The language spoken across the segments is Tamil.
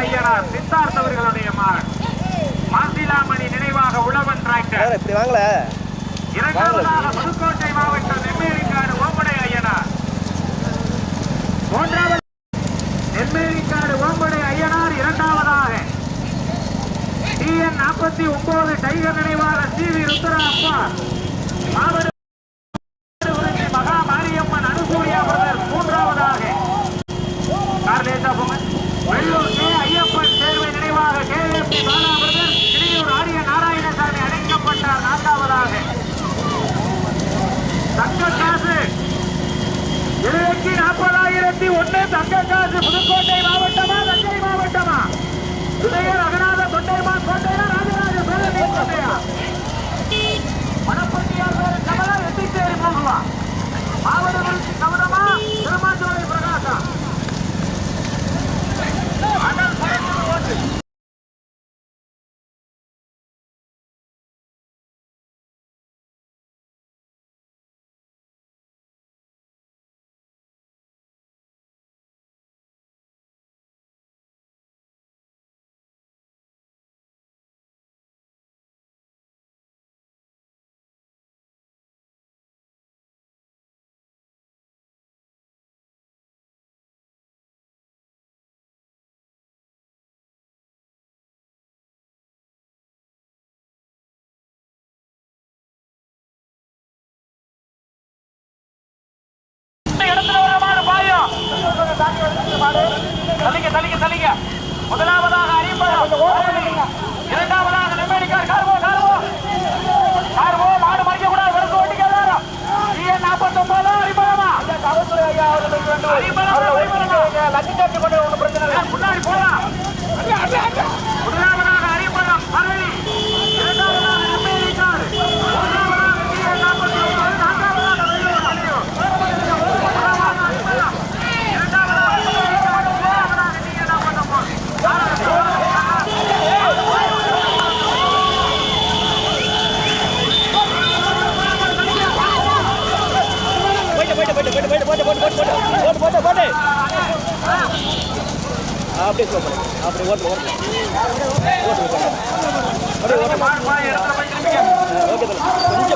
ஐயனார் சித்தார்த் அவர்களுடைய மகன் மாசிலாமணி நினைவாக உழவன் டிராக்டர். இப்படி வாங்கல? இரண்டாவதாக புதுக்கோட்டை மாவட்டம் நெம்மேலிக்காடு ஓம்படை ஐயனார். மூன்றாவது நெம்மேலிக்காடு ஓம்படை ஐயனார் இரண்டாவதாக. டிஎன் நாற்பத்தி ஒன்பது டைகர் நினைவாக சி வி ருத்ரா அப்பா மாவட்ட தங்க காசு இருபத்தி நாற்பதாயிரத்தி ஒண்ணு தங்க காசு புதுக்கோட்டை மாவட்டம் தள்ளிக்க தள்ளிக்க தள்ளிக்க முதலாவதாக அறிமுகம். இரண்டாவதாக நெம்மேலிக்கார் கார்வோ கார்வோ கார்வோ மாடு மறிக்க கூடாது வெறும் ஓட்டிக்க எல்லாரும் டிஎன் நாற்பத்தி ஒன்பது அறிமுகமா? முன்னாடி போயிட்டு போயிட்டு போட்டு போட்டு போட்டு போட்டு போட்டு போட்டு போட்டு. அப்படியே ஸ்லோ பண்ணு. அப்படி ஓட்டு ஓட்டு. ஓட்டு ஓட்டு. ஓட்டு. ஓகே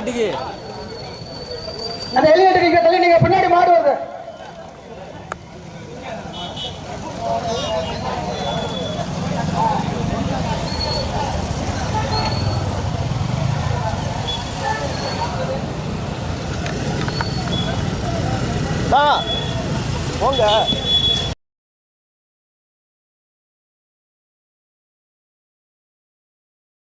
செட்டுக்கு அந்த எலிவேட்டர் நீங்க தள்ளி நீங்க பின்னாடி மாடு வருது. போங்க.